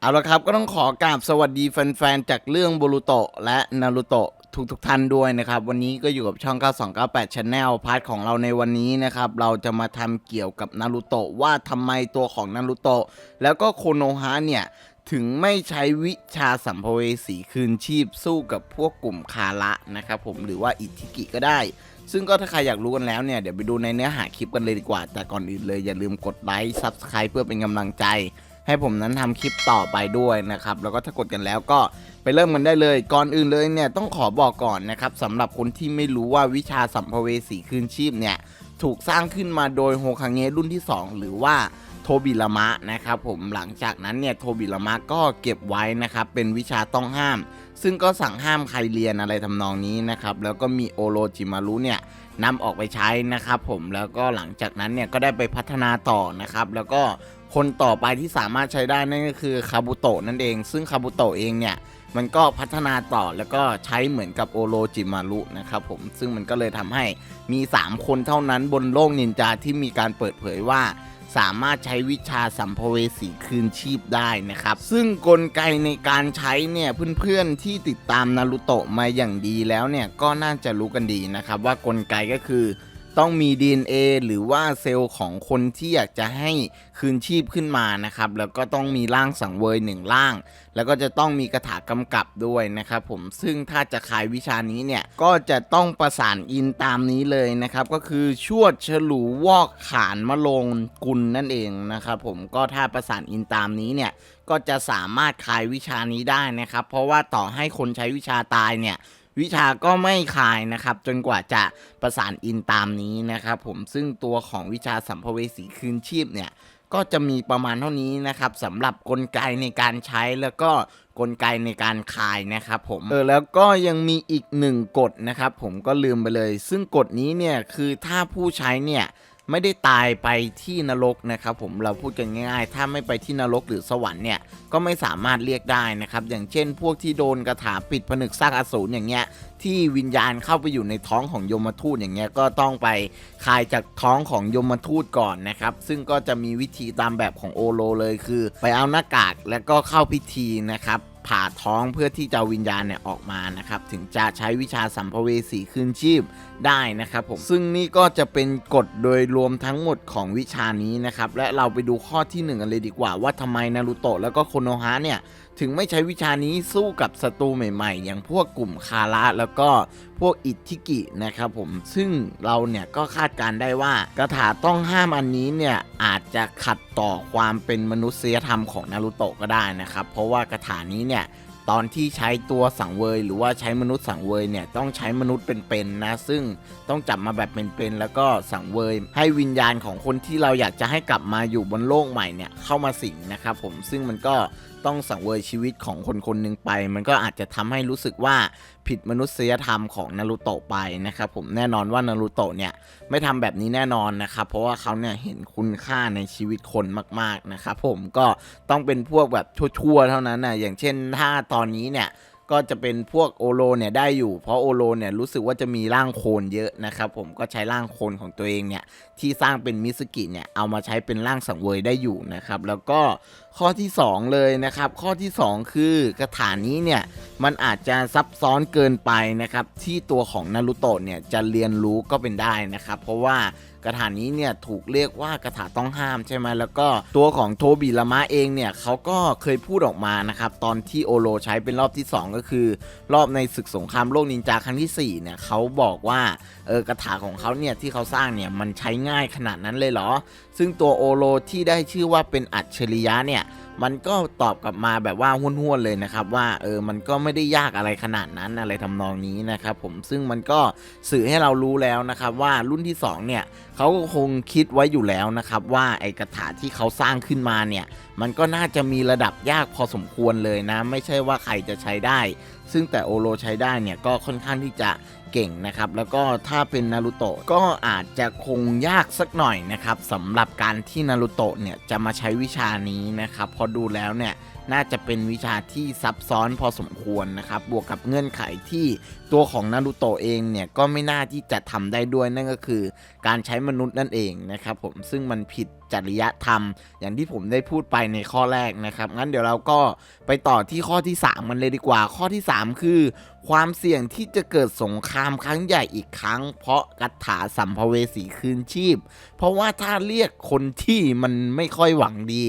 เอาละครับก็ต้องขอกราบสวัสดีแฟนๆ จากเรื่องบ o รุโตะและนารูโตะทุกๆท่านด้วยนะครับ วันนี้ก็อยู่กับช่อง 9298 Channel พาร์ทของเราในวันนี้นะครับ เราจะมาทำเกี่ยวกับนารูโตะว่าทำไมตัวของนารูโตะแล้วก็โคโนฮะเนี่ย ถึงไม่ใช้วิชาสัมภเวสีคืนชีพสู้กับพวกกลุ่มคาระนะครับผมหรือว่าอิทิกิก็ได้ซึ่งก็ถ้าใครอยากรู้กันแล้วเนี่ย เดี๋ยวไปดูในเนื้อหาคลิปกันเลยดีกว่า แต่ก่อนอื่นเลยอย่าลืมกดไลค์ Subscribe เพื่อเป็นกำลังใจ ให้ผมนั้นทำคลิปต่อไปด้วยนะครับแล้วก็ถ้ากดกันแล้วก็ไปเริ่มกันได้เลยก่อนอื่นเลยเนี่ยต้องขอบอกก่อนนะครับสำหรับคนที่ไม่รู้ว่าวิชาสัมภเวสีคืนชีพเนี่ยถูกสร้างขึ้นมาโดยโฮคังเงะรุ่นที่ 2 หรือว่าโทบิลามะนะครับผมหลังจากนั้นเนี่ยโทบิลามะก็เก็บไว้นะครับเป็นวิชาต้องห้าม ซึ่งก็สั่งห้ามใครเรียนอะไรทำนองนี้นะครับแล้วก็มีโอโรจิมารุเนี่ย นำออกไปใช้นะครับผมแล้วก็หลังจากนั้นเนี่ยก็ได้ไปพัฒนาต่อนะครับ แล้วก็คนต่อไปที่สามารถใช้ได้นั่นก็คือคาบุโตะนั่นเอง ซึ่งคาบุโตะเองเนี่ยมันก็พัฒนาต่อแล้วก็ใช้เหมือนกับโอโรจิมารุนะครับผมซึ่งมันก็เลยทำให้มี 3 คนเท่านั้นบนโลกนินจาที่มีการเปิดเผยว่า สามารถใช้วิชาสัมภเวสีคืนชีพได้นะครับ ซึ่งกลไกในการใช้เนี่ยเพื่อนๆที่ติดตามนารูโตะมาอย่างดีแล้วเนี่ยก็น่าจะรู้กันดีนะครับว่ากลไกก็คือ ต้องมี DNA หรือว่าเซลล์ของคนที่อยากจะให้คืนชีพขึ้นมานะครับ แล้วก็ต้องมีร่างสังเวยหนึ่งร่าง แล้วก็จะต้องมีกระถากำกับด้วยนะครับผมซึ่งถ้าจะขายวิชานี้เนี่ย ก็จะต้องประสานอินตามนี้เลยนะครับ ก็คือชวดฉลูวอกขานมะโรงกุลนั่นเองนะครับผมก็ถ้าประสานอินตามนี้เนี่ยก็จะสามารถขายวิชานี้ได้นะครับ เพราะว่าต่อให้คนใช้วิชาตายเนี่ย วิชาก็ไม่คายนะครับ จนกว่าจะประสานอินตามนี้นะครับ ผมซึ่งตัวของวิชาสัมภเวสีคืนชีพเนี่ยก็จะมีประมาณเท่านี้นะครับสำหรับกลไกในการใช้แล้วก็กลไกในการคายนะครับผมเออแล้วก็ยังมีอีกหนึ่งกฎนะครับ ผมก็ลืมไปเลย ซึ่งกฎนี้เนี่ยคือถ้าผู้ใช้เนี่ย ไม่ได้ตายไปที่นรกนะครับผมเราพูดกันง่าย ๆ ถ้าไม่ไปที่นรกหรือสวรรค์เนี่ยก็ไม่สามารถเรียกได้นะครับอย่างเช่น พวกที่โดนกระถาปิดผนึกซากอสูรอย่างเงี้ยที่วิญญาณเข้าไปอยู่ในท้องของยมทูตอย่างเงี้ยก็ต้องไปคายจากท้องของยมทูตก่อนนะครับ ซึ่งก็จะมีวิธีตามแบบของโอโลเลยคือ ไปเอาหน้ากากแล้วก็เข้าพิธีนะครับ ผ่าท้องเพื่อที่จะวิญญาณเนี่ยออกมานะครับถึงจะใช้วิชาสัมภเวสีคืนชีพได้นะครับผมซึ่งนี่ก็จะเป็นกฎโดยรวมทั้งหมดของวิชานี้นะครับและเราไปดูข้อที่หนึ่งกันเลยดีกว่าว่าทำไมนารูโตะแล้วก็โคโนฮะเนี่ย ถึงไม่ใช้วิชานี้สู้กับศัตรูใหม่ๆ อย่างพวกกลุ่มคาระแล้วก็พวกอิทธิกินะครับผมซึ่งเราเนี่ยก็คาดการได้ว่ากระถาต้องห้ามอันนี้เนี่ยอาจจะขัดต่อความเป็นมนุษยธรรมของนารูโตะก็ได้นะครับ เพราะว่ากระถานี้เนี่ยตอนที่ใช้ตัวสังเวยหรือว่าใช้มนุษย์สังเวยเนี่ยต้องใช้มนุษย์เป็นๆนะซึ่งต้องจับมาแบบเป็นๆแล้วก็สังเวย ให้วิญญาณของคนที่เราอยากจะให้กลับมาอยู่บนโลกใหม่เนี่ยเข้ามาสิงนะครับผมซึ่งมันก็ ต้องสังเวยชีวิตของคนคนหนึ่งไป มันก็อาจจะทำให้รู้สึกว่าผิดมนุษยธรรมของนารูโตะไปนะครับผมแน่นอนว่านารูโตะเนี่ยไม่ทำแบบนี้แน่นอนนะครับเพราะว่าเขาเนี่ยเห็นคุณค่าในชีวิตคนมาก ๆนะครับผมก็ต้องเป็นพวกแบบชั่วๆเท่านั้นนะอย่างเช่นถ้าตอนนี้เนี่ย ก็จะเป็นพวกโอโลเนี่ยได้อยู่ เพราะโอโลเนี่ยรู้สึกว่าจะมีร่างโคลนเยอะนะครับผมก็ใช้ร่างโคลนของตัวเองเนี่ยที่สร้างเป็นมิสกิเนี่ยเอามาใช้เป็นร่างสังเวยได้อยู่นะครับแล้วก็ข้อที่ 2 เลยนะครับ ข้อที่ 2 คือกระถานี้เนี่ยมันอาจจะซับซ้อนเกินไปนะครับที่ตัวของนารูโตะเนี่ยจะเรียนรู้ก็เป็นได้นะครับเพราะว่ากระถานี้เนี่ยถูกเรียกว่ากระถาต้องห้ามใช่ไหมแล้วก็ตัวของโทบิลมะเองเนี่ยเขาก็เคยพูดออกมานะครับตอนที่โอโลใช้เป็นรอบที่ 2ก็คือรอบในศึกสงครามโลกนินจาครั้งที่4เนี่ยเขาบอกว่าเออกระถาของเขาเนี่ยที่เขาสร้างเนี่ยมันใช้ง่ายขนาดนั้นเลยเหรอ ซึ่งตัวโอโลที่ได้ชื่อว่าเป็นอัจฉริยะเนี่ย มันก็ตอบกลับมาแบบว่าห้วนๆเลยนะครับว่าเออมันก็ไม่ได้ยากอะไรขนาดนั้นอะไรทำนองนี้นะครับผมซึ่งมันก็สื่อให้เรารู้แล้วนะครับว่ารุ่นที่ 2 เนี่ยเขาก็คงคิดไว้อยู่แล้วนะครับว่าไอ้กระถาที่เขาสร้างขึ้นมาเนี่ยมันก็น่าจะมีระดับยากพอสมควรเลยนะ ไม่ใช่ว่าใครจะใช้ได้ ซึ่งแต่โอโลใช้ได้เนี่ยก็ค่อนข้างที่จะ เก่งนะครับ แล้วก็ถ้าเป็นนารูโตะก็อาจจะคงยากสักหน่อยนะครับสำหรับการที่นารูโตะเนี่ยจะมาใช้วิชานี้นะครับพอดูแล้วเนี่ยน่าจะเป็นวิชาที่ซับซ้อนพอสมควรนะครับ บวกกับเงื่อนไขที่ตัวของนารูโตะเองเนี่ยก็ไม่น่าที่จะทำได้ด้วยนั่นก็คือ การใช้มนุษย์นั่นเองนะครับผมซึ่งมันผิด จริยธรรม อย่างที่ผมได้พูดไปในข้อแรกนะครับ งั้นเดี๋ยวเราก็ไปต่อที่ข้อที่ 3 มันเลยดีกว่า ข้อที่ 3 คือ ความเสี่ยงที่จะเกิดสงครามครั้งใหญ่อีกครั้ง เพราะกัถาสัมภเวสีคืนชีพ เพราะว่าถ้าเรียกคนที่มันไม่ค่อยหวังดี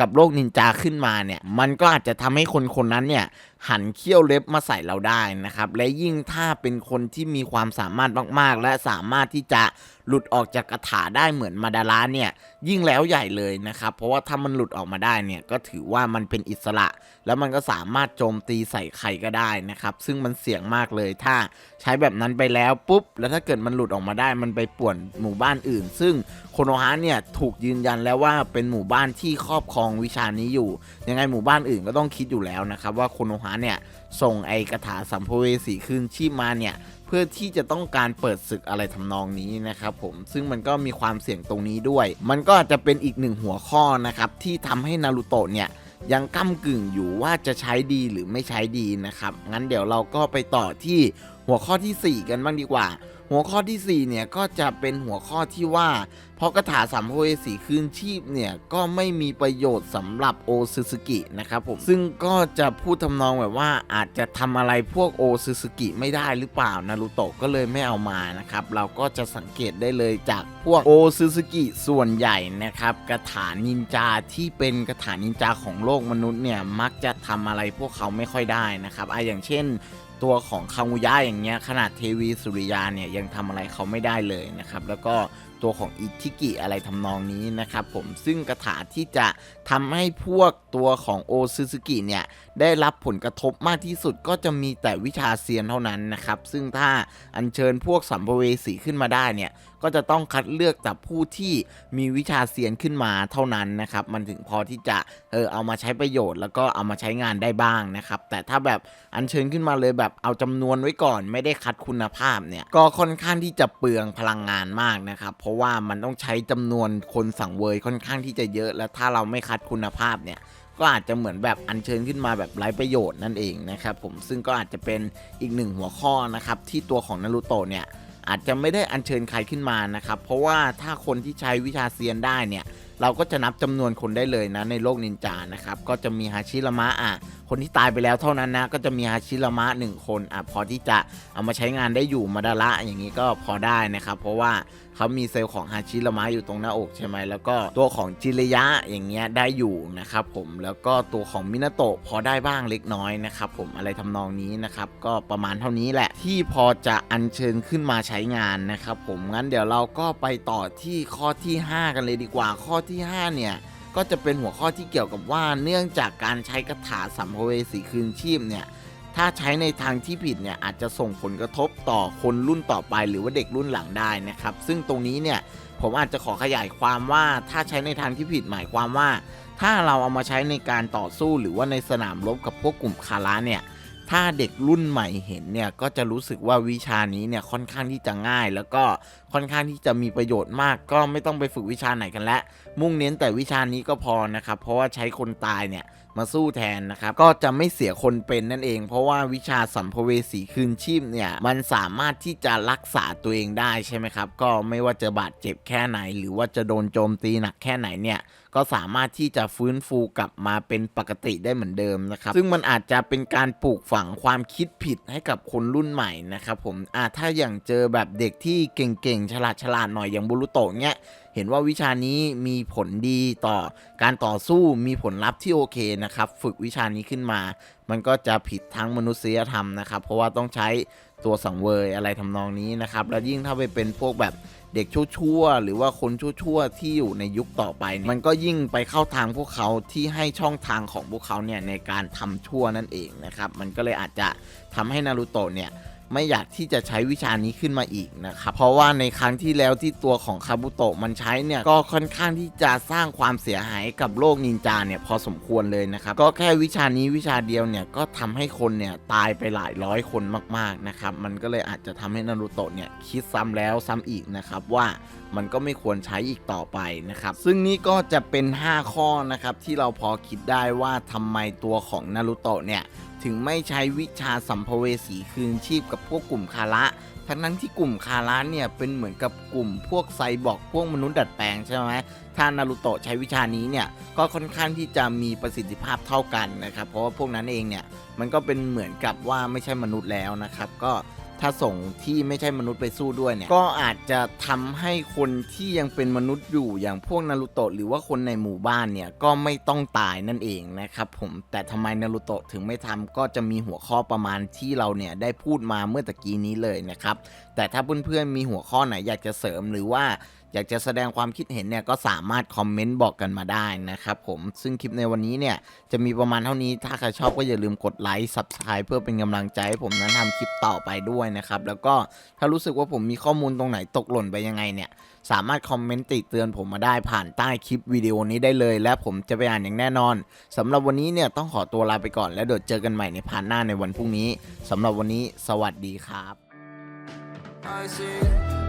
กับโลกนินจาขึ้นมาเนี่ย มันก็อาจจะทำให้คนคนนั้นเนี่ยหันเขี้ยวเล็บมาใส่เราได้นะครับ และยิ่งถ้าเป็นคนที่มีความสามารถมาก ๆ และสามารถที่จะ หลุดออกจากกระถาได้เหมือนมาดาราเนี่ยยิ่งแล้วใหญ่เลยนะครับ เพราะว่าถ้ามันหลุดออกมาได้เนี่ยก็ถือว่ามันเป็นอิสระ แล้วมันก็สามารถโจมตีใส่ใครก็ได้นะครับ ซึ่งมันเสี่ยงมากเลยถ้าใช้แบบนั้นไปแล้วปุ๊บ แล้วถ้าเกิดมันหลุดออกมาได้มันไปป่วนหมู่บ้านอื่น ซึ่งโคโนฮะเนี่ยถูกยืนยันแล้วว่าเป็นหมู่บ้านที่ครอบครองวิชานี้อยู่ ยังไงหมู่บ้านอื่นก็ต้องคิดอยู่แล้วนะครับว่าโคโนฮะเนี่ยส่งไอกระถาสัมภเวสีคืนชีพมาเนี่ย พื่อที่จะต้องการเปิดศึกอะไรทำนองนี้นะครับผมซึ่งมันก็มีความเสี่ยงตรงนี้ด้วย มันก็อาจจะเป็นอีกหนึ่งหัวข้อนะครับที่ทำให้นารูโตะเนี่ยยังก้ากึ่งอยู่ว่าจะใช้ดีหรือไม่ใช้ดีนะครับงั้นเดี๋ยวเราก็ไปต่อที่หัวข้อทีสี่4 กันบ้างดีกว่า หัวข้อทีสี่ 4 เนี่ยก็จะเป็นหัวข้อที่ว่า เพราะคาถาสัมภเวสีคืนชีพเนี่ยก็ไม่มีประโยชน์สำหรับโอซึซึกินะครับผมซึ่งก็จะพูดทำนองแบบว่าอาจจะทำอะไรพวกโอซึซึกิไม่ได้หรือเปล่านารูโตะก็เลยไม่เอามานะครับเราก็จะสังเกตได้เลยจากพวกโอซึซึกิส่วนใหญ่นะครับคาถานินจาที่เป็นคาถานินจาของโลกมนุษย์เนี่ยมักจะทำอะไรพวกเขาไม่ค่อยได้นะครับอะอย่างเช่น ตัวของคางูยะอย่างเงี้ยขนาดเทวีสุริยาเนี่ยยังทำอะไรเขาไม่ได้เลยนะครับ แล้วก็ตัวของอิทิกิอะไรทำนองนี้นะครับผมซึ่งคาถาที่จะทำให้พวกตัวของโอซึซึกิเนี่ยได้รับผลกระทบมากที่สุดก็จะมีแต่วิชาเซียนเท่านั้นนะครับ ซึ่งถ้าอัญเชิญพวกสัมภเวสีขึ้นมาได้เนี่ย ก็จะต้องคัดเลือกแต่ผู้ที่มีวิชาเซียนขึ้นมาเท่านั้นนะครับมันถึงพอที่จะเออเอามาใช้ประโยชน์ แล้วก็เอามาใช้งานได้บ้างนะครับแต่ถ้าแบบอัญเชิญขึ้นมาเลยแบบเอาจำนวนไว้ก่อน ไม่ได้คัดคุณภาพเนี่ยก็ค่อนข้างที่จะเปลืองพลังงานมากนะครับเพราะว่ามันต้องใช้จำนวนคนสั่งเวยค่อนข้างที่จะเยอะ และถ้าเราไม่คัดคุณภาพเนี่ยก็อาจจะเหมือนแบบอัญเชิญขึ้นมาแบบไร้ประโยชน์นั่นเองนะครับผมซึ่งก็อาจจะเป็นอีกหนึ่งหัวข้อนะครับที่ตัวของนารูโตะเนี่ย อาจจะไม่ได้อัญเชิญใครขึ้นมานะครับ เพราะว่าถ้าคนที่ใช้วิชาเซียนได้เนี่ยเราก็จะนับจำนวนคนได้เลยนะในโลกนินจานะครับก็จะมีฮาชิรามะอะคนที่ตายไปแล้วเท่านั้นนะก็จะมีฮาชิรามะหนึ่งคนอะพอที่จะเอามาใช้งานได้อยู่มาดาระอย่างนี้ก็พอได้นะครับ เพราะว่าเขามีเซลล์ของฮาชิรามะอยู่ตรงหน้าอกใช่ไหมแล้วก็ตัวของจิริยะอย่างเงี้ยได้อยู่นะครับผมแล้วก็ตัวของมินาโตะพอได้บ้างเล็กน้อยนะครับผมอะไรทำนองนี้นะครับก็ประมาณเท่านี้แหละที่พอจะอัญเชิญขึ้นมาใช้งานนะครับผมงั้นเดี๋ยวเราก็ไปต่อที่ข้อที่ 5 กันเลยดีกว่าข้อที่ 5 เนี่ยก็จะเป็นหัวข้อที่เกี่ยวกับว่าเนื่องจากการใช้คาถาสัมภเวสีคืนชีพเนี่ย ถ้าใช้ในทางที่ผิดเนี่ยอาจจะส่งผลกระทบต่อคนรุ่นต่อไป หรือว่าเด็กรุ่นหลังได้นะครับ ซึ่งตรงนี้เนี่ยผมอาจจะขอขยายความว่าถ้าใช้ในทางที่ผิดหมายความว่า ถ้าเราเอามาใช้ในการต่อสู้หรือว่าในสนามรบกับพวกกลุ่มคาระเนี่ยถ้าเด็กรุ่นใหม่เห็นเนี่ยก็จะรู้สึกว่าวิชานี้เนี่ยค่อนข้างที่จะง่าย แล้วก็ค่อนข้างที่จะมีประโยชน์มาก ก็ไม่ต้องไปฝึกวิชาไหนกันแล้วมุ่งเน้นแต่วิชานี้ก็พอนะครับเพราะว่าใช้คนตายเนี่ย มาสู้แทนนะครับ ก็จะไม่เสียคนเป็นนั่นเอง เพราะว่าวิชาสัมภเวสีคืนชีพเนี่ย มันสามารถที่จะรักษาตัวเองได้ใช่ไหมครับ ก็ไม่ว่าจะบาดเจ็บแค่ไหน หรือว่าจะโดนโจมตีหนักแค่ไหนเนี่ยก็สามารถที่จะฟื้นฟูกลับมาเป็นปกติได้เหมือนเดิมนะครับ ซึ่งมันอาจจะเป็นการปลูกฝังความคิดผิดให้กับคนรุ่นใหม่นะครับผมอ่าถ้าอย่างเจอแบบเด็กที่เก่งๆ ฉลาดฉลาดหน่อยอย่างบุรุโตะเนี้ย เห็นว่าวิชานี้มีผลดีต่อการต่อสู้มีผลลัพธ์ที่โอเคนะครับ ฝึกวิชานี้ขึ้นมา มันก็จะผิดทั้งมนุษยธรรมนะครับ เพราะว่าต้องใช้ตัวสังเวยอะไรทำนองนี้นะครับ แล้วยิ่งถ้าไปเป็นพวกแบบเด็กชั่วๆหรือว่าคนชั่วๆที่อยู่ในยุคต่อไป มันก็ยิ่งไปเข้าทางพวกเขาที่ให้ช่องทางของพวกเขาเนี่ยในการทำชั่วนั่นเองนะครับ มันก็เลยอาจจะทำให้นารูโตะเนี่ย ไม่อยากที่จะใช้วิชานี้ขึ้นมาอีกนะครับเพราะว่าในครั้งที่แล้วที่ตัวของคาบุโตะมันใช้เนี่ยก็ค่อนข้างที่จะสร้างความเสียหายกับโลกนินจาเนี่ยพอสมควรเลยนะครับก็แค่วิชานี้วิชาเดียวเนี่ยก็ทำให้คนเนี่ยตายไปหลายร้อยคนมากๆนะครับมันก็เลยอาจจะทำให้นารูโตะเนี่ยคิดซ้ำแล้วซ้ำอีกนะครับว่ามันก็ไม่ควรใช้อีกต่อไปนะครับซึ่งนี่ก็จะเป็น 5 ข้อนะครับที่เราพอคิดได้ว่าทำไมตัวของนารูโตะเนี่ย ถึงไม่ใช้วิชาสัมภเวสีคืนชีพกับพวกกลุ่มคาระทั้งนั้นที่กลุ่มคาระเนี่ยเป็นเหมือนกับกลุ่มพวกไซบอร์กพวกมนุษย์ดัดแปลงใช่ไหมถ้านารูโตะใช้วิชานี้เนี่ยก็ค่อนข้างที่จะมีประสิทธิภาพเท่ากันนะครับ เพราะว่าพวกนั้นเองเนี่ยมันก็เป็นเหมือนกับว่าไม่ใช่มนุษย์แล้วนะครับ ก็ ถ้าส่งที่ไม่ใช่มนุษย์ไปสู้ด้วยเนี่ยก็อาจจะทำให้คนที่ยังเป็นมนุษย์อยู่อย่างพวกนารูโตะหรือว่าคนในหมู่บ้านเนี่ยก็ไม่ต้องตายนั่นเองนะครับผมแต่ทำไมนารูโตะถึงไม่ทำก็จะมีหัวข้อประมาณที่เราเนี่ยได้พูดมาเมื่อตะกี้นี้เลยนะครับแต่ถ้าเพื่อนๆมีหัวข้อไหนอยากจะเสริมหรือว่า อยากจะแสดงความคิดเห็นเนี่ยก็สามารถคอมเมนต์บอกกันมาได้นะครับผมซึ่งคลิปในวันนี้เนี่ยจะมีประมาณเท่านี้ถ้าใครชอบก็อย่าลืมกดไลค์ Subscribe เพื่อเป็นกำลังใจให้ผมนั้นทำคลิปต่อไปด้วยนะครับแล้วก็ถ้ารู้สึกว่าผมมีข้อมูลตรงไหนตกหล่นไปยังไงเนี่ยสามารถคอมเมนต์ติเตือนผมมาได้ผ่านใต้คลิปวิดีโอนี้ได้เลย และผมจะไปอ่านอย่างแน่นอนสำหรับวันนี้เนี่ยต้องขอตัวลาไปก่อน แล้วเดี๋ยวเจอกันใหม่ในพาร์ทหน้าในวันพรุ่งนี้สำหรับวันนี้สวัสดีครับ I see